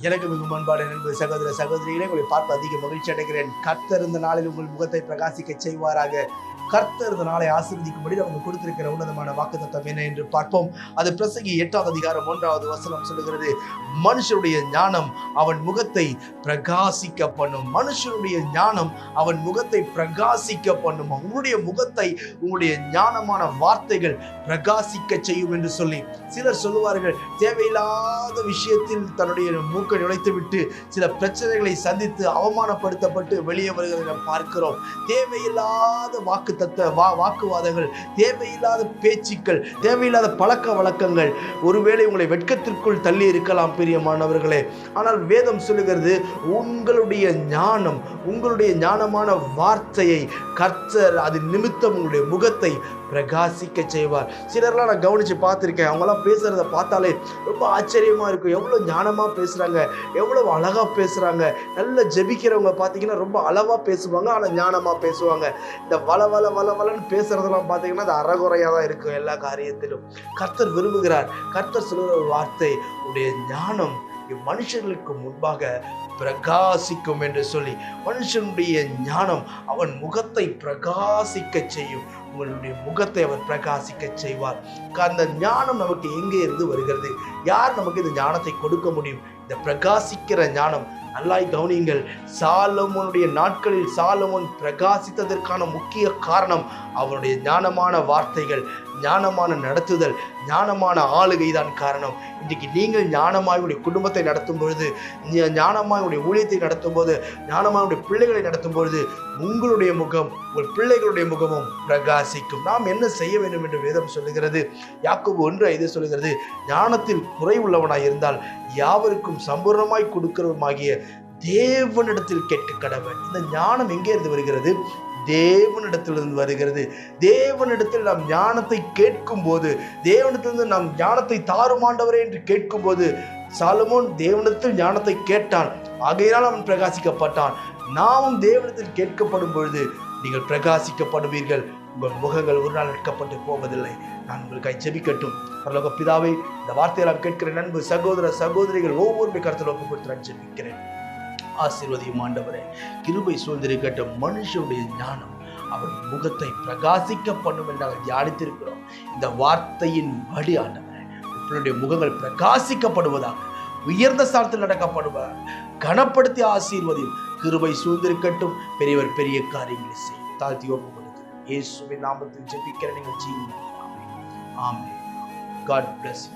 எனக்கு மிக முன்பாடு என்பது சகோதர சகோதரிகளை உங்களை பார்த்து அதிக மகிழ்ச்சி அடைகிறேன். கர்த்தர் இந்த நாளில் உங்கள் முகத்தை பிரகாசிக்க செய்வாராக. கர்த்தர் இந்த நாளை ஆசிர்வதிக்கும்படி அவங்க கொடுத்திருக்கிற உன்னதமான வாக்குத்தத்தம் என்ன என்று பார்ப்போம். அது பிரசங்கி எட்டாவது அதிகாரம் ஒன்றாவது வசனம் சொல்லுகிறது மனுஷனுடைய ஞானம் அவன் முகத்தை பிரகாசிக்க பண்ணும் மனுஷனுடைய ஞானம் அவன் முகத்தை பிரகாசிக்க பண்ணும் உங்களுடைய முகத்தை உங்களுடைய ஞானமான வார்த்தைகள் பிரகாசிக்க செய்யும் என்று சொல்லி சிலர் சொல்லுவார்கள் தேவையில்லாத விஷயத்தில் தன்னுடைய முக நுழைத்து விட்டு சில பிரச்சனைகளை சந்தித்து அவமானப்படுத்தப்பட்டு வெளியே வருகிறதை நாம் பார்க்கிறோம். தேவையில்லாத வாக்கு தத்த வா வாக்குவாதங்கள் தேவையில்லாத பேச்சுக்கள் தேவையில்லாத பழக்க வழக்கங்கள் ஒருவேளை உங்களை வெட்கத்திற்குள் தள்ளி இருக்கலாம் பிரியமானவர்களே ஆனால் வேதம் சொல்லுகிறது உங்களுடைய ஞானம் உங்களுடைய ஞானமான வார்த்தையை கர்த்தர் அது நிமித்தம் உங்களுடைய முகத்தை பிரகாசிக்க செய்வார். சிலர்லாம் நான் கவனித்து பார்த்துருக்கேன். அவங்களாம் பேசுகிறத பார்த்தாலே ரொம்ப ஆச்சரியமாக இருக்கும். எவ்வளோ ஞானமாக பேசுகிறாங்க எவ்வளோ அழகாக பேசுகிறாங்க நல்ல ஜெபிக்கிறவங்க பார்த்தீங்கன்னா ரொம்ப அளவாக பேசுவாங்க. ஆனால் ஞானமாக பேசுவாங்க. இந்த வள வள வள வளன்னு பேசுகிறதெல்லாம் பார்த்தீங்கன்னா அது அறகுறையாக தான் இருக்கும் எல்லா காரியத்திலும். கர்த்தர் விரும்புகிறார். கர்த்தர் சொல்கிற ஒரு வார்த்தை உடைய ஞானம் மனுஷர்களுக்கு முன்பாக பிரகாசிக்கும் என்று சொல்லி மனுஷனுடைய ஞானம் அவன் முகத்தை பிரகாசிக்க செய்யும். உங்களுடைய முகத்தை அவர் பிரகாசிக்க செய்வார். அந்த ஞானம் நமக்கு எங்கே இருந்து வருகிறது? யார் நமக்கு இந்த ஞானத்தை கொடுக்க முடியும்? இந்த பிரகாசிக்கிற ஞானம் நல்லாய் கவனியுங்கள் சாலமோனுடைய நாட்களில் சாலமோன் பிரகாசித்ததற்கான முக்கிய காரணம் அவருடைய ஞானமான வார்த்தைகள் ஞானமான நடத்துதல் ஞானமான ஆளுகை தான் காரணம். இன்றைக்கு நீங்கள் ஞானமாய் உடைய குடும்பத்தை நடத்தும் பொழுது ஞானமாய் உடைய ஊழியத்தை நடத்தும் போது ஞானமாய் உடைய பிள்ளைகளை நடத்தும் பொழுது உங்களுடைய முகம் உங்கள் பிள்ளைகளுடைய முகமும் பிரகாசிக்கும். நாம் என்ன செய்ய வேண்டும் என்று வேதம் சொல்லுகிறது? யாக்கோபு ஒன்று ஐந்து சொல்லுகிறது ஞானத்தில் குறைவுள்ளவனாய் இருந்தால் யாவருக்கும் சம்பூர்ணமாய் கொடுக்கிறவமாகிய தேவனிடத்தில் கேட்க கடவன் இந்த ஞானம் எங்கே இருந்து வருகிறது? தேவனிடத்திலிருந்து வருகிறது. தேவனிடத்தில் நாம் ஞானத்தை கேட்கும் போது தேவனிடத்திலிருந்து நாம் ஞானத்தை தாருமாண்டவரே என்று கேட்கும்போது சாலமோன் தேவனிடத்தில் ஞானத்தை கேட்டான். ஆகையினால் அவன் பிரகாசிக்கப்பட்டான். நாமும் தேவனிடத்தில் கேட்கப்படும் பொழுது நீங்கள் பிரகாசிக்கப்படுவீர்கள். உங்கள் முகங்கள் ஒரு நாள் எடுக்கப்பட்டு போவதில்லை. நான் உங்களுக்காய் ஜெபிக்கட்டும். பரலோக பிதாவை இந்த வார்த்தையை நான் கேட்கிற நண்பு சகோதர சகோதரிகள் ஒவ்வொரு கருத்தில் ஒப்பு கொடுத்து நான் ஜெபிக்கிறேன். ஆசீர்வதியும் ஆண்டவரே. கிருபை சூழ்ந்திருக்கட்ட மனுஷனுடைய ஞானம் அவன் முகத்தை பிரகாசிக்க பண்ணும் என்று நாங்கள் தியானித்திருக்கிறோம். இந்த வார்த்தையின் வழி ஆண்டவரே உங்களுடைய முகங்கள் பிரகாசிக்கப்படுவதாக உயர்ந்த ஸ்தானத்தில் நடக்கப்படுவார் கனப்படுத்தி ஆசீர்வதியும் கிருபை சூழ்ந்திருக்கட்டும். பெரியவர் பெரிய காரியங்களை செய்யும். தாழ்த்தி ஒப்பு கொடுக்கிறேன் இயேசுவின் நாமத்தில் ஜெபிக்கிற நீங்கள் ஜீவன் ஆமே காட் பிளஸ்